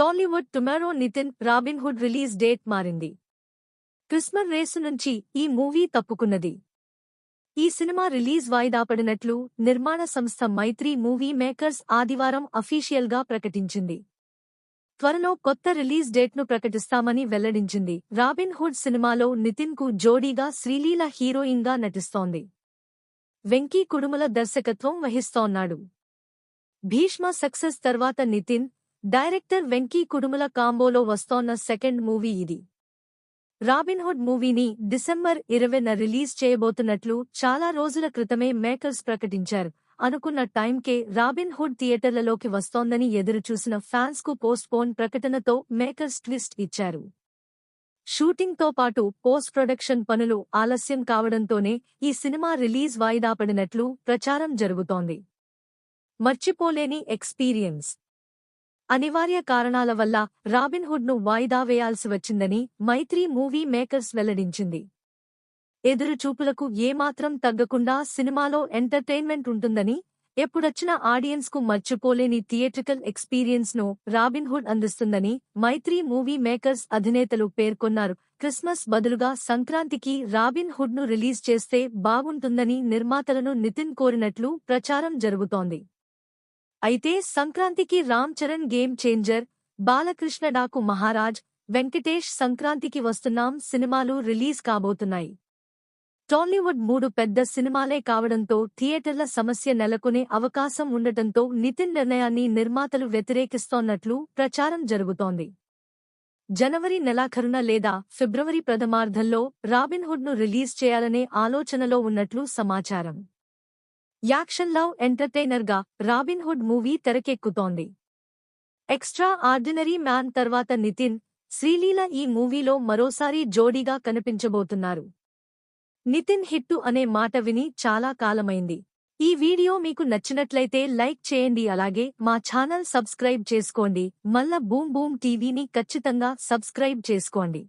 Tollywood tomorrow Nithin Robin Hood release date మారింది. Christmas race నుంచి ఈ మూవీ తప్పుకున్నది. ఈ సినిమా రిలీజ్ వాయిదా పడినట్లు నిర్మాణ సంస్థ మైత్రి మూవీ మేకర్స్ ఆదివారం అఫీషియల్గా ప్రకటించింది. త్వరలో కొత్త రిలీజ్ డేట్ను ప్రకటిస్తామని వెల్లడించింది. రాబిన్ హుడ్ సినిమాలో నితిన్కు జోడీగా శ్రీలీల హీరోయిన్గా నటిస్తోంది. వెంకీ కుడుముల దర్శకత్వం వహిస్తోన్నాడు. భీష్మ సక్సెస్ తర్వాత నితిన్ డైరెక్టర్ వెంకీ కుడుముల కాంబోలో వస్తోన్న సెకండ్ మూవీ ఇది. రాబిన్హుడ్ మూవీని డిసెంబర్ ఇరవైన రిలీజ్ చేయబోతున్నట్లు చాలా రోజుల క్రితమే మేకర్స్ ప్రకటించారు. అనుకున్న టైంకే రాబిన్ హుడ్ థియేటర్లలోకి వస్తోందని ఎదురుచూసిన ఫ్యాన్స్కు పోస్ట్ పోన్ ప్రకటనతో మేకర్స్ ట్విస్ట్ ఇచ్చారు. షూటింగ్తో పాటు పోస్ట్ ప్రొడక్షన్ పనులు ఆలస్యం కావడంతోనే ఈ సినిమా రిలీజ్ వాయిదా పడినట్లు ప్రచారం జరుగుతోంది. మర్చిపోలేని ఎక్స్పీరియన్స్. అనివార్య కారణాల వల్ల రాబిన్హుడ్ను వాయిదా వేయాల్సి వచ్చిందని మైత్రి మూవీ మేకర్స్ వెల్లడించింది. ఎదురుచూపులకు ఏమాత్రం తగ్గకుండా సినిమాలో ఎంటర్టైన్మెంట్ ఉంటుందని ఎప్పుడొచ్చినా ఆడియన్స్కు మర్చిపోలేని థియేట్రికల్ ఎక్స్పీరియన్స్ను రాబిన్హుడ్ అందిస్తుందని మైత్రి మూవీ మేకర్స్ అధినేతలు పేర్కొన్నారు. క్రిస్మస్ బదులుగా సంక్రాంతికి రాబిన్ హుడ్ను రిలీజ్ చేస్తే బాగుంటుందని నిర్మాతలను నితిన్ కోరినట్లు ప్రచారం జరుగుతోంది. అయితే సంక్రాంతికి రామ్ చరణ్ గేమ్ చేంజర్ బాలకృష్ణ డాకు మహారాజ్ వెంకటేష్ సంక్రాంతికి వస్తున్నాం సినిమాలు రిలీజ్ కాబోతున్నాయి. టాలీవుడ్ మూడు పెద్ద సినిమాలే కావడంతో థియేటర్ల సమస్య నెలకొనే అవకాశం ఉండటంతో నితిన్ నిర్ణయాన్ని నిర్మాతలు వ్యతిరేకిస్తోన్నట్లు ప్రచారం జరుగుతోంది. జనవరి నెలాఖరున లేదా ఫిబ్రవరి ప్రథమార్థంలో రాబిన్హుడ్ను రిలీజ్ చేయాలనే ఆలోచనలో ఉన్నట్లు సమాచారం. యాక్షన్ లవ్ ఎంటర్టైనర్గా రాబిన్హుడ్ మూవీ తెరకెక్కుతోంది. ఎక్స్ట్రా ఆర్డినరీ మ్యాన్ తర్వాత నితిన్ శ్రీలీల ఈ మూవీలో మరోసారి జోడీగా కనిపించబోతున్నారు. నితిన్ హిట్టు అనే మాట విని చాలా కాలమైంది. ఈ వీడియో మీకు నచ్చినట్లయితే లైక్ చేయండి అలాగే మా ఛానల్ సబ్స్క్రైబ్ చేసుకోండి. మల్ల బూమ్ బూమ్ టీవీని ఖచ్చితంగా సబ్స్క్రైబ్ చేసుకోండి.